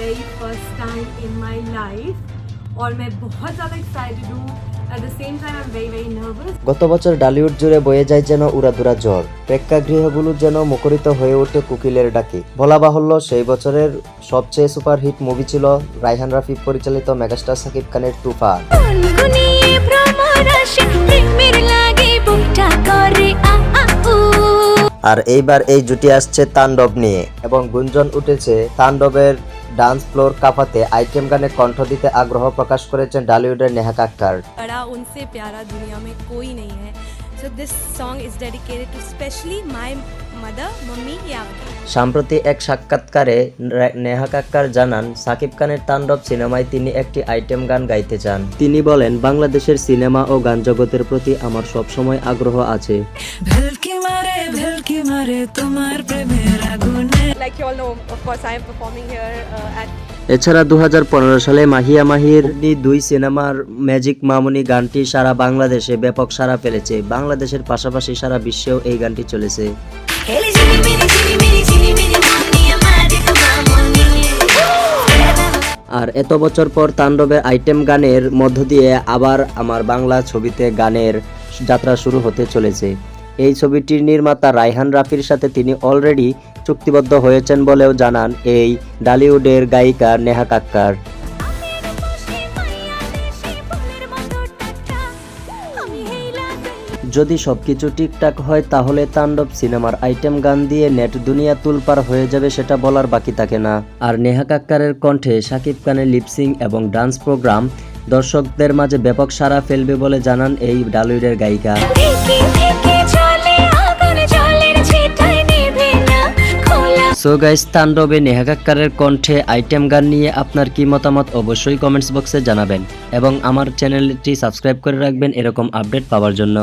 very first time in my life. और मैं बहुत ज़्यादा excited हूँ। গত বছর ডালিউড জুড়ে বয়ে যায় যেন উড়াদুরা জ্বর। প্রেক্ষাগৃহগুলো যেন মুখরিত হয়ে ওঠে কুকিলের ডাকে। বলা বাহুল্য সেই বছরের সবচেয়ে সুপারহিট মুভি ছিল রাইহান রাফি পরিচালিত মেগাস্টার সাকিব খানের তুফান। আর এইবার এই জুটি আসছে তাণ্ডব নিয়ে। এবং গুঞ্জন উঠেছে তাণ্ডবের ডান্স ফ্লোর কাফাতে আইটেম গানে কণ্ঠ দিতে আগ্রহ প্রকাশ করেছেন ডালিউডের নেহা কাক্কার। উনসে সম্প্রতি এক সাক্ষাৎকারে নেহা কাক্কার জানান সাকিব খানের তাণ্ডব সিনেমায় তিনি একটি আইটেম গান গাইতে চান। তিনি বলেন বাংলাদেশের সিনেমা ও গান জগতের প্রতি আমার সবসময় আগ্রহ আছে। মারে ভেলকি মারে তোমার প্রেমের আগুনে you all know of course i am performing here uh, at এছাড়া দু হাজার পনেরো সালে মাহিয়া মাহির দুই সিনেমার ম্যাজিক মামুনি গানটি সারা বাংলাদেশে ব্যাপক সাড়া ফেলেছে। বাংলাদেশের পাশাপাশি সারা বিশ্বেও এই গানটি চলেছে। আর এত বছর পর তাণ্ডবের আইটেম গানের মধ্য দিয়ে আবার আমার বাংলা ছবিতে গানের যাত্রা শুরু হতে চলেছে। এই ছবিটির নির্মাতা রায়হান রাফির সাথে তিনি অলরেডি চুক্তিবদ্ধ হয়েছেন বলেও জানান এই ডালিউডের গায়িকা নেহা কাক্কার। যদি সবকিছু ঠিকঠাক হয় তাহলে তাণ্ডব সিনেমার আইটেম গান দিয়ে নেট দুনিয়া তুলপার হয়ে যাবে সেটা বলার বাকি থাকে না। আর নেহা কাক্কারের কণ্ঠে শাকিব খানের লিপসিং এবং ডান্স প্রোগ্রাম দর্শকদের মাঝে ব্যাপক সাড়া ফেলবে বলে জানান এই ডালিউডের গায়িকা। সো গাইস, তাণ্ডবে নেহা কাক্কারের কণ্ঠে আইটেম গান নিয়ে আপনার কি মতামত অবশ্যই কমেন্টস বক্সে জানাবেন এবং আমার চ্যানেলটি সাবস্ক্রাইব করে রাখবেন এরকম আপডেট পাওয়ার জন্য।